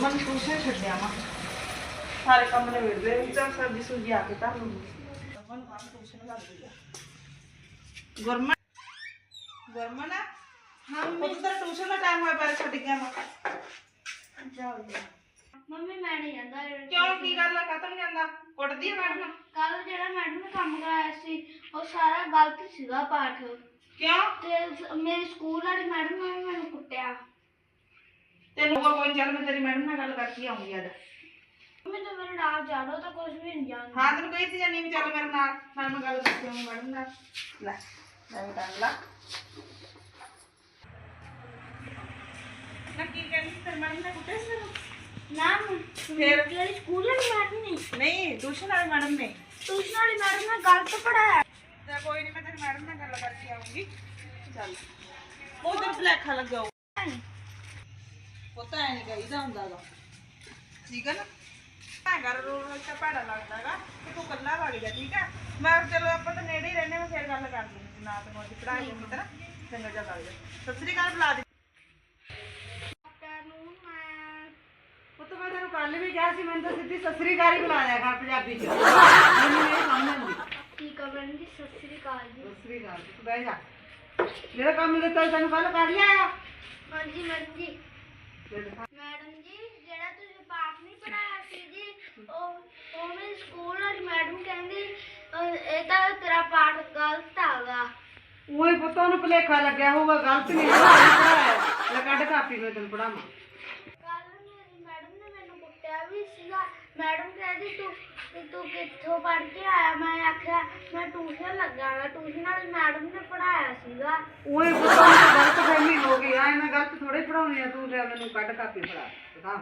Gurman tuition ਛੱਡਿਆ ਵਾ ਸਾਰੇ ਕੰਮ ਨੇ ਵੇੜਦੇ ਵੀ ਤਾਂ ਸਬਜ਼ੀ ਸੁਜੀ ਆ ਕੇ ਤਾਂ ਗੁਰਮਨ ਕੰਮ ਟੂਸ਼ਨ ਲੱਗ ਗਈ ਆ ਗੁਰਮਨ ਗੁਰਮਨ ਹਾਂ ਉਹ ਤਾਂ ਟੂਸ਼ਨ ਦਾ ਟਾਈਮ ਹੋਇਆ ਪਰ ਛੱਡ ਗਿਆ ਮੈਂ ਚੱਲ ਜੀ ਮੰਮੀ ਮੈਂ ਨਹੀਂ ਜਾਂਦਾ ਕਿਉਂ ਕੀ ਗੱਲ ਆ ਕਤਲ ਜਾਂਦਾ ਕੁੱਟਦੀ ਆ ਮੈਡਮ ਕੱਲ ਜਿਹੜਾ ਮੈਡਮ ਨੇ ਕੰਮ ਕਰਾਇਆ ਸੀ ਉਹ ਸਾਰਾ ਗਲਤ ਸੀਗਾ ਪਾਠ ਕਿਉਂ ਤੇ ਸ- ਮੇਰੀ ਸਕੂਲ ਵਾਲੀ ਮੈਡਮ ਨੇ ਵੀ ਮੈਨੂੰ ਕੁੱਟਿਆ ਤੈਨੂੰ ਕੋਈ ਕੋਈ ਚੱਲ ਮੈਂ ਤੇਰੀ ਮੈਡਮ ਨਾਲ ਗੱਲ ਕਰਕੇ ਆਉਂਗੀ ਅੱਜ। ਮੰਮੀ ਤਾਂ ਮੇਰੇ ਨਾਲ ਜਾਣੋ ਤਾਂ ਕੁਝ ਵੀ ਨਹੀਂ ਜਾਣਦਾ ਹਾਂ ਤੈਨੂੰ ਕਹੀ ਸੀ ਜਾਨੀ ਵੀ ਚੱਲ ਮੇਰੇ ਨਾਲ। ਨਾਲ ਮੈਂ ਗੱਲ ਕਰਕੇ ਆਉਂਗੀ ਮੈਡਮ ਨਾਲ। ਲੈ ਲੈ ਬੇਟਾ ਲਾ। ਨਾ ਕੀ ਕਹਿੰਦੀ ਸੀ ਤੇਰੀ ਮੈਡਮ ਨੇ ਕੁੱਟਿਆ ਸੀ ਤੈਨੂੰ? ਨਾ ਫਿਰ? ਜਿਹੜੀ ਸਕੂਲ ਵਾਲੀ ਮੈਡਮ ਨੇ। ਨਹੀਂ ਟਿਊਸ਼ਨ ਵਾਲੀ ਮੈਡਮ ਨੇ। ਟਿਊਸ਼ਨ ਵਾਲੀ ਮੈਡਮ ਨੇ ਗਲਤ ਪੜਾਇਆ ਤੇ ਕੋਈ ਨਹੀਂ ਮੈਂ ਤੇਰੀ ਮੈਡਮ ਨਾਲ ਗੱਲ ਕਰਕੇ ਆਉਂਗੀ ਚੱਲ। ਉਹ ਤੇ ਭਲੇਖਾ ਲੱਗਿਆ ਪਤਾ ਐ ਨਹੀਂ ਕਹੀਦਾ ਹੁੰਦਾਗਾ। ਠੀਕ ਹੈ ਨਾ? ਮੈਂ ਘਰ ਰੋਣ ਵਿੱਚ ਤਾਂ ਭੈੜਾ ਲੱਗਦਾਗਾ। ਤੇ ਤੂੰ ਕੱਲਾ ਵਗ ਜਾ ਠੀਕ ਹੈ ਮੈਂ ਚਲੋ ਆਪਾਂ ਤਾਂ ਨੇੜੇ ਹੀ ਰਹਿੰਦੇ ਮੈਂ ਫੇਰ ਗੱਲ ਕਰ ਲੂੰਗੀ। ਨਾ ਤੇ ਮੋਦੀ ਪੜਾਈ ਚੰਗੀ ਤਰ੍ਹਾਂ ਚੰਗਾ ਜਾ ਲੱਗ ਜਾ। ਸਤਿ ਸ੍ਰੀ ਅਕਾਲ ਬੁਲਾ ਦੇ। ਤੈਨੂੰ ਮੈਂ ਉਹ ਤਾਂ ਮੈਂ ਤੈਨੂੰ ਕੱਲ ਵੀ ਕਿਹਾ ਸੀ ਮੈਨੂੰ ਤਾਂ ਸਿੱਧੀ ਸਸਰੀ ਘਰ ਹੀ ਬੁਲਾ ਕਰ ਪੰਜਾਬੀ ਚ। ਮੈਨੂੰ ਇਹ ਸਮਝ ਆਉਂਦੀ ਕੀ ਕਰਨ ਦੀ ਸਤਿ ਸ੍ਰੀ ਅਕਾਲ ਜੀ। ਸਸਰੀ ਘਰ ਤੂੰ ਬਹਿ ਜਾ। ਜਿਹੜਾ ਕੰਮ ਦਿੱਤਾ ਸੀ ਤੈਨੂੰ ਕੱਲ ਕਰ ਲਿਆ ਆ ਹਾਂਜੀ ਮੈਡਮ ਜੀ ਮੈਡਮ ਜੀ ਜਿਹੜਾ ਤੁਸੀਂ ਪਾਠ ਨਹੀਂ ਪੜਾਇਆ ਸੀ ਜੀ ਉਹ ਉਹ ਮੇਰੀ ਸਕੂਲ ਵਾਲੀ ਮੈਡਮ ਕਹਿੰਦੀ ਅਹ, ਇਹ ਤਾਂ ਤੇਰਾ ਪਾਠ ਗਲਤ ਆਗਾ ਉਹੀ ਪੁੱਤਾਂ ਨੂੰ ਭੁਲੇਖਾ ਲੱਗਿਆ ਹੋਊਗਾ ਗਲਤ ਨਹੀਂ ਪੜਾਇਆ ਲੈ ਕੱਢ ਕਾਪੀ ਮੈਂ ਤੈਨੂੰ ਪੜਾਵਾਂ ਕੱਲ ਮੇਰੀ ਮੈਡਮ ਨੇ ਮੈਨੂੰ ਕੁੱਟਿਆ ਵੀ ਸੀਗਾ ਮੈਡਮ ਕਹਿੰਦੀ ਤੂੰ ਕਿ ਤੂੰ ਕਿੱਥੋਂ ਪੜ੍ਹ ਕੇ ਆਇਆ? ਮੈਂ ਆਖਿਆ ਮੈਂ ਟਿਊਸ਼ਨ ਲੱਗਾ ਗਾ ਟਿਊਸ਼ਨ ਵਾਲੀ ਮੈਡਮ ਨੇ ਪੜਾਇਆ ਸੀਗਾ। ਉਹੀ ਪੁੱਤਾਂ ਨੂੰ ਗਲਤ ਫਹਿਮੀ ਹੋ ਗਈ ਆ। ਮੈਂ ਗਲਤ ਥੋੜੇ ਪੜਾਉਣੀ ਆ। ਤੂੰ ਲੈ ਮੈਨੂੰ ਕੱਢ ਕਾਪੀ ਫੜਾ। ਦਿਖਾ।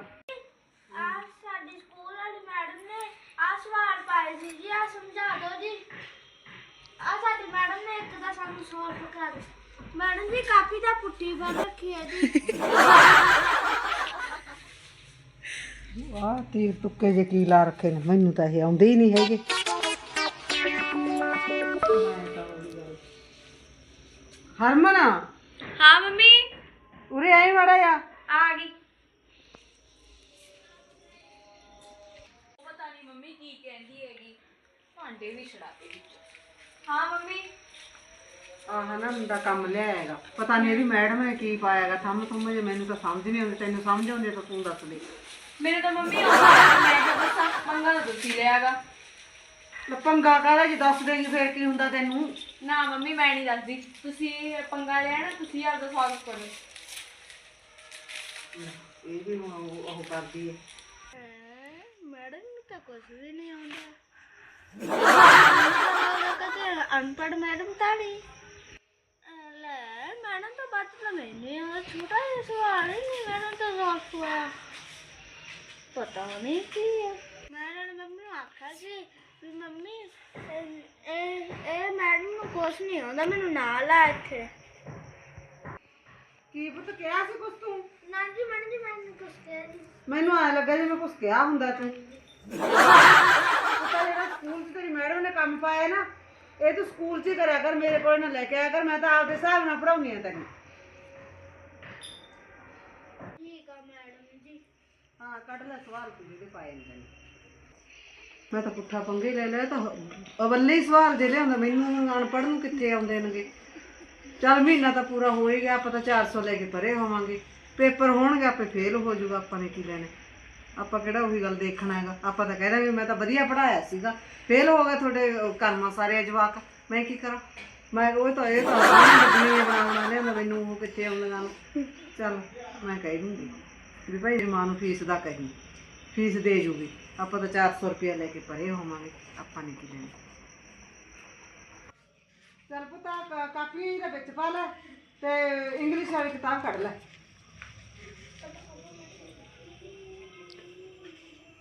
ਆ ਸਾਡੀ ਸਕੂਲ ਵਾਲੀ ਮੈਡਮ ਨੇ ਆ ਸਵਾਲ ਪਾਏ ਸੀ ਜੀ ਆ ਸਮਝਾ ਦਿਓ ਜੀ। ਆ ਸਾਡੀ ਮੈਡਮ ਨੇ ਇੱਕ ਦਾ ਸਾਨੂੰ ਸੋਲਵ ਕਰ ਮੈਡਮ ਜੀ ਕਾਪੀ ਤਾਂ ਪੁੱਠੀ ਕਰ ਰੱਖੀ ਹੈ ਜੀ। ਵਾਹ ਤੀਰ ਤੁੱਕੇ ਜੇ ਕੀ ਲਾ ਰੱਖੇ ਨੇ ਮੈਨੂੰ ਤਾਂ ਇਹ ਆਉਂਦੇ ਹੀ ਨਹੀਂ ਹੈਗੇ। ਹਰਮਨ ਹਾਂ ਮੰਮੀ। ਉਰੇ ਆਈ ਮਾੜਾ ਆ ਆ ਗਈ। ਪਤਾ ਨਹੀਂ ਮੰਮੀ ਕੀ ਕਹਿੰਦੀ ਹੈਗੀ। ਭਾਂਡੇ ਵੀ ਛੜਾਤੇ ਵਿੱਚ। ਹਾਂ ਮੰਮੀ। ਆਹ ਨਾ ਮੁੰਡਾ ਕੰਮ ਲਿਆਏਗਾ ਪਤਾ ਨਹੀਂ ਇਹਦੀ ਮੈਡਮ ਨੇ ਕੀ ਪਾਇਆਗਾ ਥੰਮ ਥੰਮ ਜੇ ਮੈਨੂੰ ਤਾਂ ਸਮਝ ਨਹੀਂ ਆਉਂਦੀ ਤੈਨੂੰ ਸਮਝ ਆਉਂਦੀ ਤਾਂ ਤੂੰ ਦੱਸ ਦੇ। ਮੈਨੂੰ ਤਾਂ ਮੰਮੀ ਆਉਂਦਾ ਮੈਂ ਕਿਹਾ ਦੱਸਾਂ ਮੰਗਾ ਤਾਂ ਤੁਸੀਂ ਲਿਆਗਾ। ਪੰਗਾ ਕਾਹਦਾ ਜੇ ਦੱਸ ਦੇਗੀ ਫੇਰ ਕੀ ਹੁੰਦਾ ਤੈਨੂੰ। ਨਾ ਮੰਮੀ ਮੈਂ ਨਹੀਂ ਦੱਸਦੀ। ਤੁਸੀਂ ਪੰਗਾ ਲਿਆ ਨਾ ਤੁਸੀਂ ਆਪਦਾ ਸਵਾਲ ਕਰੋ। ਇਹ ਵੀ ਹੁਣ ਉਹ ਉਹ ਕਰਦੀ ਹੈ? ਮੈਡਮ ਨੂੰ ਤਾਂ ਕੁਝ ਵੀ ਨਹੀਂ ਆਉਂਦਾ। ਕਦੇ ਅਨਪੜ ਮੈਡਮ ਤਾਂ ਨਹੀਂ। ਲੈ ਮੈਡਮ ਤਾਂ ਬਾਤ ਤਾਂ ਮੈਨੇ ਆ। ਛੋਟਾ ਜਿਹਾ ਸਵਾਲ ਹੀ ਨਹੀਂ ਮੈਡਮ ਤਾਂ ਸੌਲਵ ਹੋਇਆ ਪਤਾ ਨਹੀਂ ਕੀ ਹੈ ਮੈਡਮ ਨੇ ਮੰਮੀ ਨੂੰ ਆਖਿਆ ਸੀ ਵੀ ਮੰਮੀ ਇਹ ਇਹ ਇਹ ਮੈਡਮ ਨੂੰ ਕੁਝ ਨਹੀਂ ਆਉਂਦਾ ਮੈਨੂੰ ਨਾਲ ਆ ਇੱਥੇ। ਕੀ ਪੁੱਤ ਕਿਹਾ ਸੀ ਕੁਛ ਤੂੰ? ਨਾ ਜੀ ਮੈਡਮ ਜੀ ਮੈਨੂੰ ਕੁਝ ਕਹਿ ਨਹੀਂ ਮੈਨੂੰ ਐ ਲੱਗਾ ਜਿਵੇਂ ਕੁਛ ਕਿਹਾ ਹੁੰਦਾ ਤੂੰ। ਪਤਾ ਜਿਹੜਾ ਸਕੂਲ 'ਚ ਤੇਰੀ ਮੈਡਮ ਨੇ ਕੰਮ ਪਾਇਆ ਨਾ ਇਹ ਤੂੰ ਸਕੂਲ 'ਚ ਹੀ ਕਰਿਆ ਕਰ ਮੇਰੇ ਕੋਲ ਨਾ ਲੈ ਕੇ ਆਇਆ ਕਰ ਮੈਂ ਤਾਂ ਆਪਦੇ ਹਿਸਾਬ ਨਾਲ ਪੜਾਉਣੀ ਆ ਤੈਨੂੰ। ਠੀਕ ਆ ਜੀ ਹਾਂ, ਕੱਢ ਲੈ ਸਵਾਲ ਤੂੰ ਜਿਹੜੇ ਪਾਏ ਨੇ ਤੈਨੂੰ ਮੈਂ ਤਾਂ ਪੁੱਠਾ ਪੰਗੇ ਲੈ ਲਿਆ ਤਾਂ ਅਵੱਲੇ ਹੀ ਸਵਾਲ ਦੇ ਲਿਆਉਂਦਾ, ਮੈਨੂੰ ਅਨਪੜ੍ਹ ਨੂੰ ਕਿੱਥੇ ਆਉਂਦੇ ਨੇਗੇ? ਚੱਲ ਮਹੀਨਾ ਤਾਂ ਪੂਰਾ ਹੋ ਹੀ ਗਿਆ, ਆਪਾਂ ਤਾਂ 400 ਲੈ ਕੇ ਪਰੇ ਹੋਵਾਂਗੇ। ਪੇਪਰ ਹੋਣਗੇ, ਆਪੇ ਫੇਲ ਹੋ ਜਾਊਗਾ, ਆਪਾਂ ਨੇ ਕੀ ਲੈਣਾ? ਆਪਾਂ ਕਿਹੜਾ ਉਹੀ ਗੱਲ ਦੇਖਣਾ ਹੈਗਾ? ਆਪਾਂ ਤਾਂ ਕਹਿ ਕਹਿੰਦਾ ਵੀ ਮੈਂ ਤਾਂ ਵਧੀਆ ਪੜਾਇਆ ਸੀਗਾ। ਫੇਲ ਹੋ ਗਿਆ ਤੁਹਾਡੇ ਕਰਮਾ ਸਾਰੇ ਜਵਾਕ। ਮੈਂ ਕੀ ਕਰਾਂ? ਮੈਂ ਉਹ ਤਾਂ, ਇਹ ਤਾਂ ਲੱਗਣੀ ਬਣਾਉਣਾ ਨੇ ਮੈਨੂੰ ਉਹ ਕਿੱਥੇ ਆਉਂਦੀਆਂ ਚੱਲ, ਮੈਂ ਕਹਿ ਦੂੰਗੀ ਵੀ ਭਾਈ ਮਾਂ ਨੂੰ ਫੀਸ ਦਾ ਕਹੀ, ਫੀਸ ਦੇ ਜੂਗੀ। ਆਪਾਂ ਤਾਂ 400 ਰੁਪਏ ਲੈ ਕੇ ਪਰੇ ਹੋਵਾਂਗੇ, ਆਪਾਂ ਨੇ ਕੀ ਲੈਣਾ। ਚੱਲ ਪੁੱਤਾ ਕਾਪੀ ਦੇ ਵਿੱਚ ਪਾ ਲੈ ਤੇ ਇੰਗਲਿਸ਼ ਵਾਲੀ ਕਿਤਾਬ ਕੱਢ ਲੈ।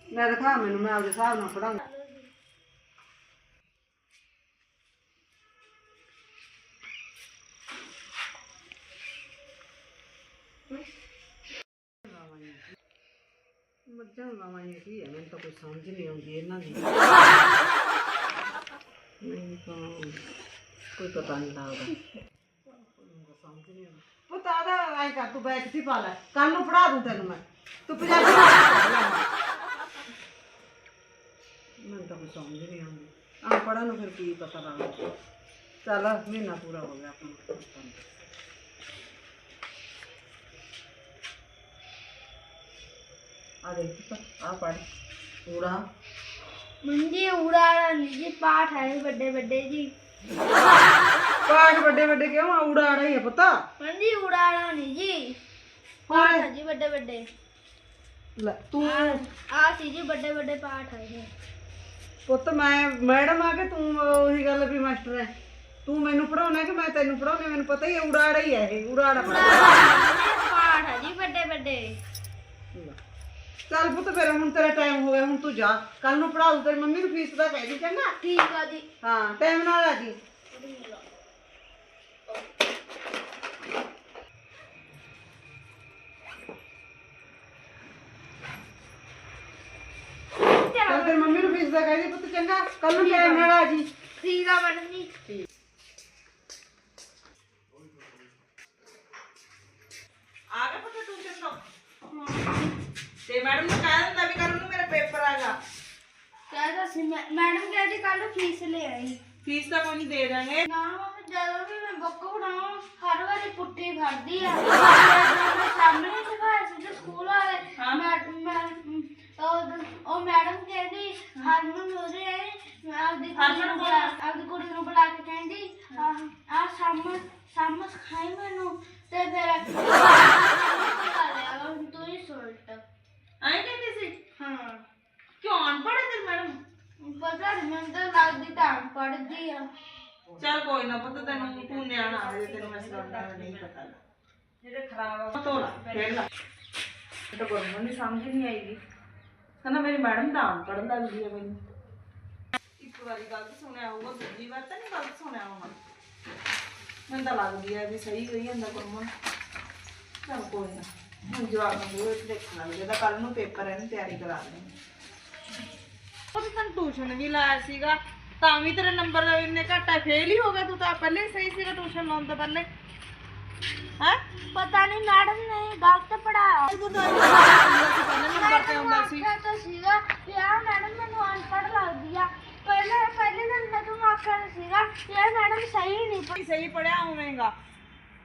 ਮੈਂ ਦਿਖਾ, ਮੈਨੂੰ ਮੈਂ ਆਪਦੇ ਹਿਸਾਬ ਨਾਲ ਪੜਾਉਂਗਾ ਚੱਲ ਮਾਮਾ ਇਹ ਕੀ ਹੈ, ਮੈਨੂੰ ਤਾਂ ਕੋਈ ਸਮਝ ਨਹੀਂ ਆਉਂਦੀ ਇਹਨਾਂ ਦੀ। ਮੈਨੂੰ ਤਾਂ ਕੋਈ ਪਤਾ ਨਹੀਂ ਲੱਗਦਾ। ਸਮਝ ਪੁੱਤ ਆਦਾ ਐਂ ਕਰ, ਤੂੰ ਬੈਗ 'ਚ ਹੀ ਕੱਲ ਨੂੰ ਪੜਾ ਦੂੰ ਤੈਨੂੰ ਮੈਂ। ਤੂੰ ਪੰਜਾਬੀ ਮੈਨੂੰ ਤਾਂ ਸਮਝ ਨਹੀਂ ਆਉਂਦੀ। ਆ ਪੜਨ ਨੂੰ ਫਿਰ ਕੀ ਪਤਾ ਲੱਗਦਾ। ਚੱਲ, ਮਹੀਨਾ ਪੂਰਾ ਹੋ ਗਿਆ ਆਪਣਾ। ਦੇਖ ਆ ਪੜ ਪੂਰਾ। ਮੰਜੀ ਉੜਾੜਾ ਨਹੀਂ ਜੀ ਪਾਠ ਹੈ ਵੱਡੇ ਵੱਡੇ ਜੀ। ਪਾਠ ਵੱਡੇ ਵੱਡੇ ਕਿਉਂ? ਆ ਊੜਾ ਆੜਾ ਹੀ ਆ ਪਤਾ। ਮੰਜੀ ਉੜਾੜਾ ਨਹੀਂ ਜੀ। ਪਾਠ ਹੈ ਜੀ ਵੱਡੇ ਵੱਡੇ। ਲੈ ਤੂੰ ਆ ਸੀ ਜੀ ਵੱਡੇ ਵੱਡੇ ਪਾਠ ਹੈ ਇਹ ਪੁੱਤ ਮੈਂ ਮੈਡਮ ਆ ਕੇ ਤੂੰ ਉਹੀ ਗੱਲ ਵੀ ਮਾਸਟਰ ਹੈ ਤੂੰ ਮੈਨੂੰ ਪੜਾਉਣਾ ਕਿ ਮੈਂ ਤੈਨੂੰ ਪੜਾਉਣਾ ਮੈਨੂੰ ਪਤਾ ਹੀ ਹੈ ਊੜਾ ਆੜਾ ਹੀ ਹੈ ਇਹ ਊੜਾ ਆੜਾ ਪੜ੍ਹਾ ਪਾਠ। ਹੈ ਜੀ ਵੱਡੇ ਵੱਡੇ। ਚੱਲ ਪੁੱਤ ਫਿਰ ਹੁਣ ਤੇਰਾ ਟਾਈਮ ਹੋ ਗਿਆ ਹੁਣ ਤੂੰ ਜਾ। ਕੱਲ ਨੂੰ ਪੜਾਉ ਤੇਰੀ ਮੰਮੀ ਨੂੰ ਫੀਸ ਦਾ ਕਹਿ ਦੀ ਚੰਗਾ? ਠੀਕ ਆ ਜੀ। ਹਾਂ ਟਾਈਮ ਨਾਲ ਆ ਜੀ। ਚੱਲ ਤੇਰੀ ਮੰਮੀ ਨੂੰ ਫੀਸ ਦਾ ਕਹਿ ਦੀ ਪੁੱਤ ਚੰਗਾ? ਕੱਲ ਨੂੰ ਟਾਈਮ ਨਾਲ ਆ ਜੀ। ਠੀਕ ਆ ਮੈਡਮ ਜੀ। ਆ ਗਿਆ ਪਤਾ ਟਿਊਸ਼ਨ ਤੋਂ। ਤੇ ਮੈਡਮ ਨੂੰ ਕਹਿ ਦਿੰਦਾ ਵੀ ਕੱਲ ਨੂੰ ਮੇਰਾ ਪੇਪਰ ਆਗਾ ਕਹਿੰਦਾ ਸੀ ਮੈਂ- ਮੈਡਮ ਕਹਿੰਦੀ ਕੱਲ ਫੀਸ ਲੈ ਆਈ। ਫੀਸ ਤਾਂ ਕੋਈ ਨਹੀਂ ਦੇ ਦਾਂਗੇ ਨਾ ਮੈਂ ਜਦੋਂ ਵੀ ਮੈਂ ਬੁੱਕ ਬਣਾਵਾਂ ਹਰ ਵਾਰੀ ਪੁੱਠੀ ਫੜਦੀ ਆ। ਮੈਂ ਸਾਹਮਣੇ ਸਿਖਾਇਆ ਸੀ ਜੋ ਸਕੂਲ ਵਾਲੇ ਹਾਂ। ਮੈਂ ਮੈਂ ਉਹ ਉਹ ਮੈਡਮ ਕਹਿੰਦੀ ਹਰਮਨ ਉਹਦੇ ਮੈਂ ਆਪਦੀ ਕੁੜੀ ਹਰਮਨ ਨੂੰ ਬੁਲਾ? ਆਪਦੀ ਕੁੜੀ ਨੂੰ ਬੁਲਾ ਕੇ ਕਹਿੰਦੀ ਆ ਸਾਹਮਣੇ ਸਾਹਮਣੇ ਸਿਖਾਈ ਮੈਨੂੰ ਤੇ ਫਿਰ ਤੂੰ ਹੀ ਸੁਲਟ ਐਂ ਕਹਿੰਦੇ ਸੀ ਹਾਂ ਕਿਉਂ ਅਨਪੜ੍ਹ ਹੈ ਤੇਰੀ ਮੈਡਮ ਪਤਾ ਨਹੀਂ ਮੈਨੂੰ ਤਾਂ ਲੱਗਦੀ ਤਾਂ ਪੜਦੀ ਆ। ਚੱਲ ਕੋਈ ਨਾ ਪੁੱਤ ਤੈਨੂੰ ਤੂੰ ਨਿਆਣਾ ਆ ਜੇ ਤੈਨੂੰ ਮੈਂ ਸਿਖਾਉਂਦਾ ਨਹੀਂ ਪਤਾ। ਜਿਹੜੇ ਖਰਾਬ ਆ ਤੋਲਾ ਖੇਡ ਲਾ। ਇਹ ਤਾਂ ਕੋਈ ਨਹੀਂ ਸਮਝ ਨਹੀਂ ਆਈਗੀ। ਕਹਿੰਦਾ ਮੇਰੀ ਮੈਡਮ ਤਾਂ ਅਨਪੜ੍ਹ ਲੱਗਦੀ ਹੈ ਮੈਨੂੰ। ਇੱਕ ਵਾਰੀ ਗਲਤ ਸੁਣਿਆ ਹੋਊਗਾ ਦੂਜੀ ਵਾਰ ਤਾਂ ਨਹੀਂ ਗਲਤ ਸੁਣਿਆ ਹੋਣਾ। ਮੈਨੂੰ ਤਾਂ ਲੱਗਦੀ ਹੈ ਵੀ ਸਹੀ ਗਈ ਜਾਂਦਾ ਕੁਰਮਨ ਚੱਲ ਕੋਈ ਨਾ ਹੁਣ ਜਵਾਬ ਨੂੰ ਦੇਖਣਾ ਜਿਹਦਾ ਕੱਲ ਨੂੰ ਪੇਪਰ ਹੈ ਨਾ ਤਿਆਰੀ ਕਰਾ ਲੈਣੀ ਉਹ ਤਾਂ ਤੈਨੂੰ ਟਿਊਸ਼ਨ ਵੀ ਲਾਇਆ ਸੀਗਾ ਤਾਂ ਵੀ ਤੇਰੇ ਨੰਬਰ ਇੰਨੇ ਘੱਟ ਆ ਫੇਲ ਹੀ ਹੋ ਗਿਆ ਤੂੰ ਤਾਂ ਪਹਿਲੇ ਹੀ ਸਹੀ ਸੀਗਾ ਟਿਊਸ਼ਨ ਲਾਉਣ ਤੋਂ ਪਹਿਲੇ ਹੈ। ਪਤਾ ਨਹੀਂ ਮੈਡਮ ਨੇ ਗਲਤ ਪੜਾਇਆ ਤੂੰ ਤਾਂ ਪਹਿਲੇ ਨੰਬਰ ਤੇ ਆਉਂਦਾ ਸੀ। ਆਖਿਆ ਤਾਂ ਸੀਗਾ ਵੀ ਆਹ ਮੈਡਮ ਮੈਨੂੰ ਅਨਪੜ੍ਹ ਲੱਗਦੀ ਆ। ਪਹਿਲੇ ਪਹਿਲੇ ਦਿਨ ਮੈਂ ਤੁਹਾਨੂੰ ਆਖਿਆ ਤਾਂ ਸੀਗਾ ਵੀ ਇਹ ਮੈਡਮ ਸਹੀ ਨਹੀਂ ਪੜ੍ਹ- ਸਹੀ ਪੜਿਆ ਹੋਵੇਂਗਾ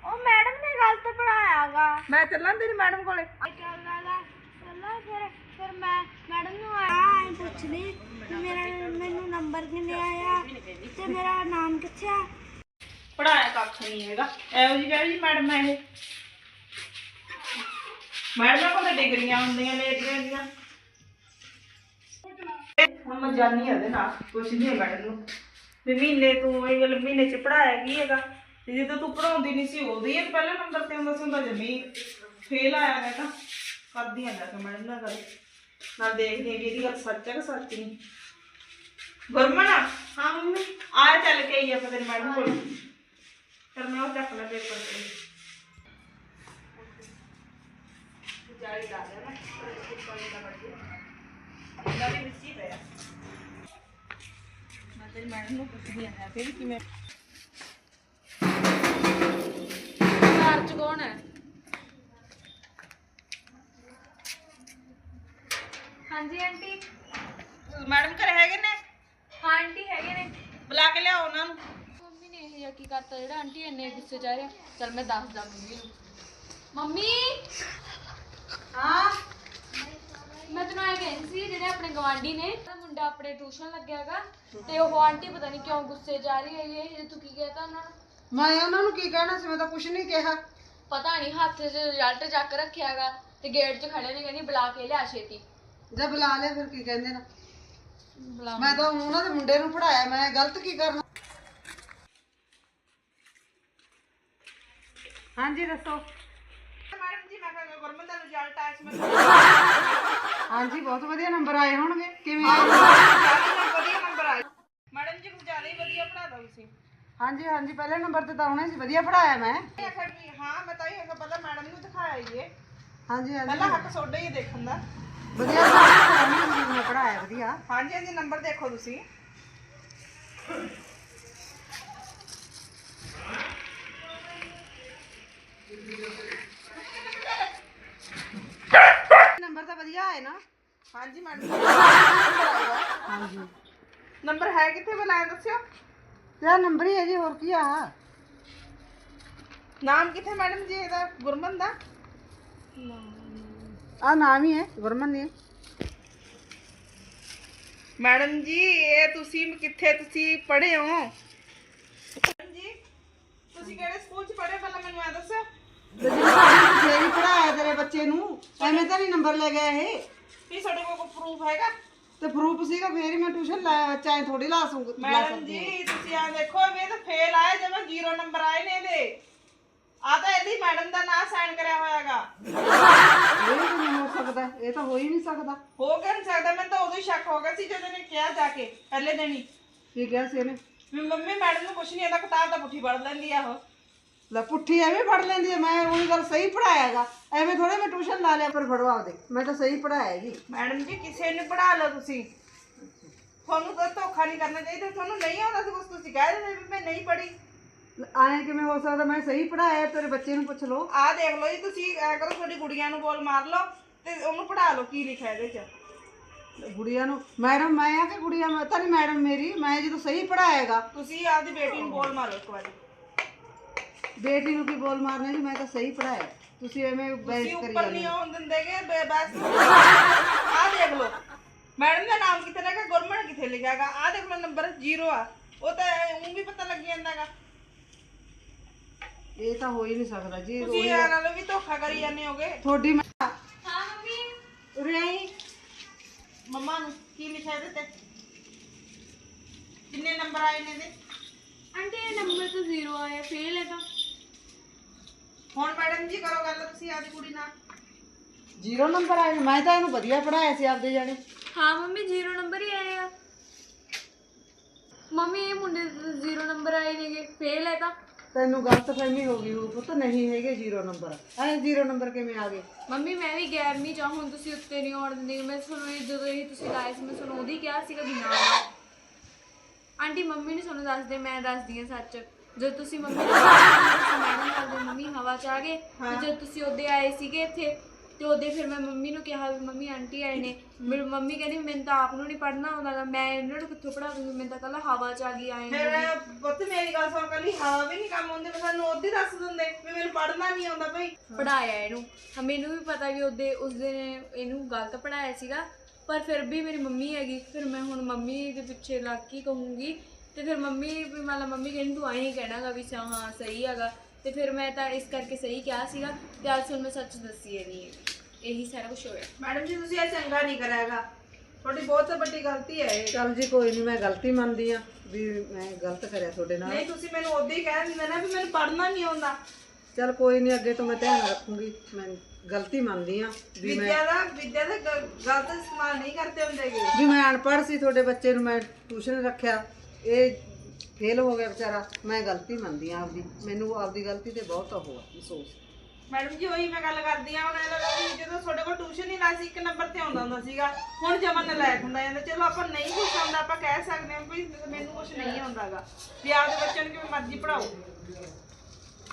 ਉਹ ਮੈਡਮ ਨੇ ਗਲਤ ਪੜਾਇਆਗਾ ਮੈਂ ਚੱਲਾਂ ਤੇਰੀ ਮੈਡਮ ਕੋਲੇ। ਚੱਲਾਂਗਾ ਚੱਲਾਂ ਫਿਰ। ਫਿਰ ਮੈਂ ਮੈਡਮ ਨੂੰ ਆਇਆ। ਐ ਪੁੱਛਦੀ ਵੀ ਮੇਰਾ ਮੈਨੂੰ ਨੰਬਰ ਕਿੰਨੇ ਆਇਆ ਤੇ ਮੇਰਾ ਨਾਮ ਕਿੱਥੇ ਆ? ਪੜਾਇਆ ਕੱਖ ਨਹੀਂ ਹੈਗਾ। ਇਹੋ ਜੀ ਕਹੇ ਜੀ ਮੈਡਮ ਇਹ? ਮੈਡਮਾਂ ਕੋਲ ਡਿਗਰੀਆਂ ਹੁੰਦੀਆਂ ਲੇਡੀਆਂ ਦੀਆਂ ਹੁਣ ਮੈਂ ਜਾਣੀ ਉਹਦੇ ਨਾਲ ਪੁੱਛਦੀ ਹਾਂ ਮੈਡਮ ਨੂੰ। ਵੀ ਮਹੀਨੇ ਤੂੰ ਇਹ ਗੱਲ ਮਹੀਨੇ ਚ ਪੜਾਇਆ ਕੀ ਹੈਗਾ? ਤੇ ਜਦੋਂ ਤੂੰ ਪੜਾਉਂਦੀ ਨਹੀਂ ਸੀ ਉਦੋਂ ਹੀ ਇਹ ਪਹਿਲੇ ਨੰਬਰ ਤੇ ਹੁੰਦਾ ਸੀ ਹੁੰਦਾ ਜਮੀ ਫੇਲ ਆਇਆ ਮੈਂ ਤਾਂ। ਕਰਦੀ ਹਾਂ ਜਾ ਕੇ ਮੈਡਮ ਨਾਲ ਗੱਲ। ਨਾਲ ਦੇਖਦੀ ਹਾਂ ਵੀ ਇਹਦੀ ਗੱਲ ਸੱਚ ਹੈ ਕਿ ਸੱਚ ਨਹੀਂ। ਗੁਰਮਨ ਹਾਂ ਮੰਮੀ, ਆ ਚੱਲ ਕੇ ਆਈ ਆਪਾਂ ਤੇਰੀ ਮੈਡਮ ਕੋਲ। ਫਿਰ ਮੈਂ ਉਹ ਚੱਕ ਲੈ ਪੇਪਰ ਤੇ। ਜਾਰੀ ਲਾ ਦੇ ਨਾ ਪਾਣੀ ਦਾ ਬੱਚੇ ਇਹਦਾ ਵੀ ਵਿੱਚ ਹੀ ਪਿਆ। ਮੈਂ ਤੇਰੀ ਮੈਡਮ ਨੂੰ ਪੁੱਛਦੀ ਆਂ ਫਿਰ ਕਿਵੇਂ ਘਰ ਚ ਕੌਣ ਹੈ? ਹਾਂਜੀ ਆਂਟੀ। ਮੈਡਮ ਘਰੇ ਹੈਗੇ ਨੇ? ਹਾਂ ਆਂਟੀ ਹੈਗੇ ਨੇ। ਬੁਲਾ ਕੇ ਲਿਆਓ ਉਹਨਾਂ ਨੂੰ। ਮੰਮੀ ਨੇ ਇਹ ਜਿਹਾ ਕੀ ਕਰਤਾ ਜਿਹੜਾ ਆਂਟੀ ਇੰਨੇ ਗੁੱਸੇ ਚ ਆ? ਰਿਹਾ ਚਲ ਮੈਂ ਦੱਸਦਾ ਮੰਮੀ ਨੂੰ। ਮੰਮੀ! ਹਾਂ। ਮੈਂ ਤੈਨੂੰ ਇਹ ਕਹਿੰਦੀ ਸੀ ਜਿਹੜੇ ਆਪਣੇ ਗਵਾਂਢੀ ਨੇ ਉਹਦਾ ਮੁੰਡਾ ਆਪਣੇ ਟਿਊਸ਼ਨ ਲੱਗਿਆ ਹੈਗਾ ਤੇ ਉਹ ਆਂਟੀ ਪਤਾ ਨਹੀਂ ਕਿਉਂ ਗੁੱਸੇ ਚ ਆ ਰਹੀ ਹੈ ਜੇ ਤੂੰ ਕੀ ਕਹਿਤਾ ਉਹਨਾਂ ਨੂੰ? ਮੈਂ ਉਹਨਾਂ ਨੂੰ ਕੀ ਕਹਿਣਾ ਸੀ ਮੈਂ ਤਾਂ ਕੁਝ ਨਹੀਂ ਕਿਹਾ। ਪਤਾ ਨਹੀਂ ਹੱਥ 'ਚ ਰਿਜ਼ਲਟ ਚੱਕ ਰੱਖਿਆ ਹੈਗਾ ਤੇ ਗੇਟ 'ਚ ਖੜੇ ਨੇ ਕਹਿੰਦੀ ਬੁਲਾ ਕੇ ਲਿਆ ਛੇਤੀ। ਜੇ ਬੁਲਾ ਲਿਆ ਫਿਰ ਕੀ ਕਹਿੰਦੇ ਨਾ। ਬੁਲਾ ਮੈਂ ਤਾਂ ਉਹਨਾਂ ਦੇ ਮੁੰਡੇ ਨੂੰ ਪੜਾਇਆ ਮੈਂ ਗਲਤ ਕੀ ਕਰਨਾ। ਹਾਂਜੀ ਦੱਸੋ। ਮੈਡਮ ਜੀ ਮੈਂ ਕਿਹਾ ਗੁਰਮਨ ਦਾ ਰਿਜ਼ਲਟ ਆਇਆ ਸੀ ਮੈਂ ਹਾਂਜੀ ਬਹੁਤ ਵਧੀਆ ਨੰਬਰ ਆਏ ਹੋਣਗੇ। ਕਿਵੇਂ? ਆਏ ਜ਼ਿਆਦਾ ਵਧੀਆ ਨੰਬਰ ਆਇਆ ਮੈਡਮ ਜੀ ਕੁਝ ਜ਼ਿਆਦਾ ਹੀ ਵਧੀਆ ਪੜਾ ਦੋ ਤੁਸੀਂ। ਹਾਂਜੀ ਹਾਂਜੀ ਪਹਿਲੇ ਨੰਬਰ ਤੇ ਤਾਂ ਆਉਣੇ ਸੀ ਵਧੀਆ ਪੜਾਇਆ ਮੈਂ। ਇਹ ਆਖਿਆ ਵੀ ਹਾਂ ਮੈਂ ਤਾਂ ਇਹ ਆਖਿਆ ਪਹਿਲਾਂ ਮੈਡਮ ਨੂੰ ਦਿਖਾਇਆ ਹੀ ਇਹ ਹਾਂਜੀ ਹਾਂਜੀ। ਪਹਿਲਾਂ ਹੱਕ ਸੋਡਾ ਹੀ ਹੈ ਦੇਖਣ ਦਾ। ਵਧੀਆ। ਪੜਾਇਆ ਮੈਂ ਪੜਾਇਆ ਵਧੀਆ ਹਾਂਜੀ ਹਾਂਜੀ ਨੰਬਰ ਦੇਖੋ ਤੁਸੀਂ। ਨੰਬਰ ਤਾਂ ਵਧੀਆ ਆਏ ਨਾ। ਹਾਂਜੀ ਮੈਡਮ ਹਾਂਜੀ ਨੰਬਰ ਹੈ ਕਿੱਥੇ? ਬੁਲਾਇਆ ਦੱਸਿਓ। ਤੇਰਾ ਨੰਬਰ ਹੀ ਹੈ ਜੀ ਹੋਰ ਕੀ ਆ? ਨਾਮ ਕਿੱਥੇ ਮੈਡਮ ਜੀ? ਇਹਦਾ ਗੁਰਮਨ ਦਾ। ਆ ਨਾਮ ਹੀ ਹੈ ਗੁਰਮਨ ਨੇ ਮੈਡਮ ਜੀ ਇਹ ਤੁਸੀਂ ਕਿੱਥੇ ਤੁਸੀਂ ਪੜ੍ਹੇ ਹੋ ਮੈਡਮ ਜੀ ਤੁਸੀਂ ਕਿਹੜੇ ਸਕੂਲ 'ਚ ਪੜ੍ਹੇ ਪਹਿਲਾਂ ਮੈਨੂੰ ਇਹ ਦੱਸੋ ਜਿਹੜੀ ਪੜਾਇਆ ਤੇਰੇ ਬੱਚੇ ਨੂੰ ਐਵੇਂ ਤਾਂ ਨਹੀਂ ਨੰਬਰ ਲੈ ਗਿਆ ਇਹ ਕੀ ਤੁਹਾਡੇ ਕੋਲ ਕੋਈ ਪ੍ਰੂਫ ਹੈਗਾ ਤੇ ਪ੍ਰੂਫ ਸੀਗਾ ਫੇਰ ਹੀ ਮੈਂ ਟਿਊਸ਼ਨ ਲਾਇਆ ਚਾਹੇ ਥੋੜੀ ਲਾ ਸੂ ਲਾ ਮੈਡਮ ਸਕਦੀ ਹਾਂ। ਜੀ ਤੁਸੀਂ ਆ ਦੇਖੋ ਇਹ ਤਾਂ ਫੇਲ ਆਏ ਜਿਵੇਂ ਜ਼ੀਰੋ ਨੰਬਰ ਆਏ ਨੇ ਇਹਦੇ ਆ ਤਾਂ ਇਹਦੀ ਮੈਡਮ ਦਾ ਨਾਂ ਸਾਈਨ ਕਰਿਆ ਹੋਇਆਗਾ। ਇਹ ਕਿਵੇਂ ਹੋ ਸਕਦਾ ਇਹ ਤਾਂ ਹੋ ਹੀ ਨਹੀਂ ਸਕਦਾ। ਹੋ ਕੇ ਨਹੀਂ ਸਕਦਾ ਮੈਨੂੰ ਤਾਂ ਉਦੋਂ ਹੀ ਸ਼ੱਕ ਹੋ ਗਿਆ ਸੀ ਜਦੋਂ ਇਹਨੇ ਕਿਹਾ ਜਾ ਕੇ ਪਹਿਲੇ ਦਿਨ ਹੀ। ਕੀ ਕਿਹਾ ਸੀ ਇਹਨੇ? ਵੀ ਮੰਮੀ ਮੈਡਮ ਨੂੰ ਕੁਛ ਨਹੀਂ ਆਉਂਦਾ ਕਿਤਾਬ ਤਾਂ ਪੁੱਠੀ ਪੜ ਲੈਂਦੀ ਆ ਉਹ। ਲੈ ਪੁੱਠੀ ਐਵੇਂ ਫੜ ਲੈਂਦੀ ਹੈ ਮੈਂ ਉਹੀ ਗੱਲ ਸਹੀ ਪੜਾਇਆਗਾ ਐਵੇਂ ਥੋੜੇ ਮੈਂ ਟਿਊਸ਼ਨ ਲਾ ਲਿਆ ਪਰ ਫੜਵਾ ਦੇ ਮੈਂ ਤਾਂ ਸਹੀ ਪੜਾਇਆ ਜੀ ਮੈਡਮ ਜੀ ਕਿਸੇ ਨੂੰ ਪੜਾ ਲਓ ਤੁਸੀਂ। ਤੁਹਾਨੂੰ ਤਾਂ ਧੋਖਾ ਨਹੀਂ ਕਰਨਾ ਚਾਹੀਦਾ ਤੁਹਾਨੂੰ ਨਹੀਂ ਆਉਂਦਾ ਸੀ ਕੁਛ ਤੁਸੀਂ ਕਹਿ ਦਿੰਦੇ ਵੀ ਮੈਂ ਨਹੀਂ ਪੜੀ ਆਏ ਕਿਵੇਂ ਹੋ ਸਕਦਾ? ਮੈਂ ਸਹੀ ਪੜਾਇਆ ਤੇਰੇ ਬੱਚੇ ਨੂੰ ਪੁੱਛ ਲਓ। ਆਹ ਦੇਖ ਲਓ ਜੀ ਤੁਸੀਂ ਐ ਕਰੋ ਤੁਹਾਡੀ ਗੁੜੀਆਂ ਨੂੰ ਬੋਲ ਮਾਰ ਲਓ ਤੇ ਉਹਨੂੰ ਪੜਾ ਲਓ ਕੀ ਲਿਖਿਆ ਇਹਦੇ 'ਚ। ਗੁੜੀਆ ਨੂੰ? ਮੈਡਮ ਮੈਂ ਆ ਕਿ ਗੁੜੀਆ? ਮੈਂ ਤਾਂ ਨਹੀਂ ਮੈਡਮ ਮੇਰੀ। ਮੈਂ ਜਦੋਂ ਸਹੀ ਪੜਾਇਆਗਾ ਤੁਸੀਂ ਆਪਦੀ ਬੇਟੀ ਨੂੰ ਬੋਲ ਮਾਰੋ ਇੱਕ ਵਾਰੀ। ਬੇਟੀ ਨੂੰ ਕੀ ਬੋਲ ਮਾਰਨੇ ਜੀ? ਮੈਂ ਤਾਂ ਸਹੀ ਪੜਾਇਆ ਤੁਸੀਂ ਐਵੇਂ ਬਹਿਸ ਤੁਸੀਂ ਕਰੀ ਉੱਪਰ ਜਾਂਦੇ ਨਹੀਂ ਆਉਣ ਦਿੰਦੇਗੇ ਬਸ। ਆਹ ਦੇਖ ਲਓ। ਮੈਡਮ ਦਾ ਨਾਮ ਕਿੱਥੇ ਲੱਗਾ ਗੁਰਮਨ ਕਿੱਥੇ ਲਿਖਿਆਗਾ ਆਹ ਦੇਖ ਲਓ ਨੰਬਰ 0 ਆ। ਉਹ ਤਾਂ ਉਹ ਵੀ ਪਤਾ ਲੱਗ ਜਾਂਦਾਗਾ ਇਹ ਤਾਂ ਹੋ ਹੀ ਨਹੀਂ ਸਕਦਾ ਜੀ ਤੁਸੀਂ ਇਹਨਾਂ ਨਾਲੋਂ ਵੀ ਧੋਖਾ ਕਰੀ ਜਾਂਦੇ ਹੋਗੇ। ਤੁਹਾਡੀ ਮੈਂ ਹਾਂ ਮੰਮੀ। ਉਰੇ ਆਈ ਮੰਮਾ ਨੂੰ ਕੀ ਲਿਖਿਆ ਇਹਦੇ ਤੇ ਕਿੰਨੇ ਨੰਬਰ ਆਏ ਨੇ ਇਹਦੇ? ਆਂਟੀ ਇਹ ਨੰਬਰ ਤਾਂ ਜ਼ੀਰੋ ਆਇਆ ਫੇਲ ਹੈ ਤਾਂ। ਹੁਣ ਮੈਡਮ ਜੀ ਕਰੋ ਗੱਲ ਤੁਸੀਂ ਆਪਦੀ ਕੁੜੀ ਨਾਲ। ਜ਼ੀਰੋ ਨੰਬਰ ਆਏ ਨੇ। ਮੈਂ ਤਾਂ ਇਹਨੂੰ ਵਧੀਆ ਪੜਾਇਆ ਸੀ ਆਪਦੇ ਜਾਣੇ। ਹਾਂ ਮੰਮੀ ਜ਼ੀਰੋ ਨੰਬਰ ਹੀ ਆਏ ਆ। ਮੰਮੀ ਇਹ ਮੁੰਡੇ ਦੇ ਜ਼ੀਰੋ ਨੰਬਰ ਆਏ ਨੇਗੇ ਫੇਲ ਹੈ ਤਾਂ। ਤੈਨੂੰ ਗਲਤਫਹਿਮੀ ਹੋ ਗਈ ਉਹ ਪੁੱਤ ਨਹੀਂ ਹੈਗੇ ਜ਼ੀਰੋ ਨੰਬਰ। ਐ ਜ਼ੀਰੋ ਨੰਬਰ ਕਿਵੇਂ ਆ ਗਏ? ਮੰਮੀ ਮੈਂ ਵੀ 11ਵੀਂ ਚਾਹ ਹੁਣ ਤੁਸੀਂ ਉੱਤੇ ਨਹੀਂ ਆਉਣ ਦਿੰਦੇ। ਮੈਂ ਤੁਹਾਨੂੰ ਇਹ ਜਦੋਂ ਇਹ ਤੁਸੀਂ ਸੀ ਮੈਂ ਤੁਹਾਨੂੰ ਉਹਦੀ ਕਿਹਾ ਸੀਗਾ ਵੀ ਨਾ। ਆਂਟੀ ਮੰਮੀ ਨੇ ਤੁਹਾਨੂੰ ਦੱਸਦੇ ਮੈਂ ਦੱਸਦੀ ਹਾਂ ਸੱਚ। ਜਦੋਂ ਤੁਸੀਂ ਮੰਮੀ ਨੂੰ ਤੁਸੀਂ ਮੈਡਮ ਕਰਦੇ ਮੰਮੀ ਹਵਾ ਚ ਆ ਗਏ। ਤੇ ਜਦੋਂ ਤੁਸੀਂ ਉਹਦੇ ਆਏ ਸੀਗੇ ਇੱਥੇ ਤੇ ਉਹਦੇ ਫਿਰ ਮੈਂ ਮੰਮੀ ਨੂੰ ਕਿਹਾ ਵੀ ਮੰਮੀ ਆਂਟੀ ਆਏ ਨੇ। ਮੇਰੀ ਮੰਮੀ ਕਹਿੰਦੀ ਮੈਨੂੰ ਤਾਂ ਆਪ ਨੂੰ ਨਹੀਂ ਪੜਨਾ ਆਉਂਦਾ ਗਾ, ਮੈਂ ਇਹਨਾਂ ਨੂੰ ਕਿੱਥੋਂ ਪੜਾ ਦੂੰਗੀ ਮੈਨੂੰ ਤਾਂ ਕੱਲ ਹਵਾ ਚ ਆ ਗਈ ਆਏ ਨੇ। ਫਿਰ ਪੁੱਤ ਮੇਰੀ ਗੱਲ ਸੁਣ ਕੱਲੀ ਹਵਾ ਵੀ ਨਹੀਂ ਕੰਮ ਆਉਂਦੇ ਮੈਂ ਸਾਨੂੰ ਉਹਦੀ ਦੱਸ ਦਿੰਦੇ ਵੀ ਮੈਨੂੰ ਪੜਨਾ ਨਹੀਂ ਆਉਂਦਾ ਭਾਈ। ਪੜਾਇਆ ਇਹਨੂੰ। ਹਾਂ ਮੈਨੂੰ ਵੀ ਪਤਾ ਵੀ ਉਹਦੇ ਉਸ ਦਿਨ ਇਹਨੂੰ ਗਲਤ ਪੜਾਇਆ ਸੀਗਾ। ਪਰ ਫਿਰ ਵੀ ਮੇਰੀ ਮੰਮੀ ਹੈਗੀ। ਫਿਰ ਮੈਂ ਹੁਣ ਮੰਮੀ ਦੇ ਪਿੱਛੇ ਲੱਗ ਕੇ ਕਹੂੰਗੀ। ਤੇ ਫਿਰ ਮੰਮੀ ਵੀ ਮਤਲਬ ਮੰਮੀ ਕਹਿੰਦੀ ਤੂੰ ਐਂ ਕਹਿਣਾਗਾ ਵੀ ਹਾਂ ਸਹੀ ਹੈਗਾ। ਤੇ ਫਿਰ ਮੈਂ ਤਾਂ ਇਸ ਕਰਕੇ ਸਹੀ ਕਿਹਾ ਸੀਗਾ ਤੇ ਅੱਜ ਹੁਣ ਮੈਂ ਸੱਚ ਦੱਸੀ ਹੈ ਨਹੀਂ ਇਹੀ ਸਾਰਾ ਕੁਝ ਹੋਇਆ। ਮੈਡਮ ਜੀ ਤੁਸੀਂ ਇਹ ਚੰਗਾ ਨਹੀਂ ਕਰਿਆਗਾ ਤੁਹਾਡੀ ਬਹੁਤ ਵੱਡੀ ਗਲਤੀ ਹੈ ਇਹ। ਚੱਲ ਜੀ ਕੋਈ ਨਹੀਂ ਮੈਂ ਗਲਤੀ ਮੰਨਦੀ ਆ ਵੀ ਮੈਂ ਗਲਤ ਕਰਿਆ ਤੁਹਾਡੇ ਨਾਲ। ਨਹੀਂ ਤੁਸੀਂ ਮੈਨੂੰ ਉਦੋਂ ਹੀ ਕਹਿ ਦਿੰਦੇ ਨਾ ਵੀ ਮੈਨੂੰ ਪੜਨਾ ਨਹੀਂ ਆਉਂਦਾ। ਚੱਲ ਕੋਈ ਨਹੀਂ ਅੱਗੇ ਤੋਂ ਮੈਂ ਧਿਆਨ ਰੱਖੂੰਗੀ। ਮੈਂ ਗਲਤੀ ਮੰਨਦੀ ਆ ਵੀ ਮੈਂ ਵਿਦਿਆ ਦਾ ਵਿਦਿਆ ਦਾ ਗ- ਗਲਤ ਇਸਤੇਮਾਲ ਨਹੀਂ ਕਰਦੇ ਹੁੰਦੇਗੇ ਵੀ ਮੈਂ ਅਨਪੜ੍ਹ ਸੀ ਤੁਹਾਡੇ ਬੱਚੇ ਨੂੰ ਮੈਂ ਟਿਊਸ਼ਨ ਰੱਖਿਆ। ਇਹ ਫੇਲ ਹੋ ਗਿਆ ਵਿਚਾਰਾ ਮੈਂ ਗਲਤੀ ਮੰਨਦੀ ਆ ਆਪਦੀ। ਮੈਨੂੰ ਆਪਦੀ ਗਲਤੀ ਤੇ ਬਹੁਤ ਉਹ ਆ ਅਫਸੋਸ। ਮੈਡਮ ਜੀ ਉਹੀ ਮੈਂ ਗੱਲ ਕਰਦੀ ਆ ਇਹਨਾਂ ਦਾ ਵੀ ਜਦੋਂ ਤੁਹਾਡੇ ਕੋਲ ਟਿਊਸ਼ਨ ਹੀ ਨਾ ਸੀ ਇੱਕ ਨੰਬਰ ਤੇ ਆਉਂਦਾ ਹੁੰਦਾ ਸੀਗਾ। ਹੁਣ ਜਮਨ ਨਲਾਇਕ ਹੁੰਦਾ ਜਾਂਦਾ। ਚਲੋ ਆਪਾਂ ਨਹੀਂ ਕੁਛ ਆਉਂਦਾ ਆਪਾਂ ਕਹਿ ਸਕਦੇ ਹਾਂ ਵੀ ਮੈਨੂੰ ਕੁਛ ਨਹੀਂ ਆਉਂਦਾਗਾ। ਵੀ ਆਪਦੇ ਬੱਚਿਆਂ ਨੂੰ ਕਿਵੇਂ ਮਰਜ਼ੀ ਪੜਾਓ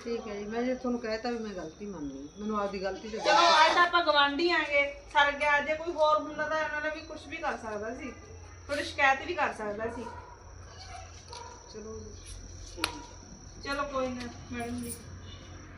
ਠੀਕ ਹੈ ਜੀ ਮੈਂ ਜੇ ਤੁਹਾਨੂੰ ਕਹਿਤਾ ਵੀ ਮੈਂ ਗਲਤੀ ਮੰਨਦੀ ਮੈਨੂੰ ਆਪਦੀ ਗਲਤੀ ਤੇ ਚਲੋ ਅੱਜ ਤਾਂ ਆਪਾਂ ਗਵਾਂਢੀ ਆਂਗੇ ਸਰ ਗਿਆ ਜੇ ਕੋਈ ਹੋਰ ਹੁੰਦਾ ਤਾਂ ਇਹਨਾਂ ਨੇ ਵੀ ਕੁਝ ਵੀ ਕਰ ਸਕਦਾ ਸੀ। ਥੋੜੀ ਸ਼ਿਕਾਇਤ ਵੀ ਕਰ ਸਕਦਾ ਸੀ। ਚਲੋ ਚਲੋ ਕੋਈ ਨਾ ਮੈਡਮ ਜੀ।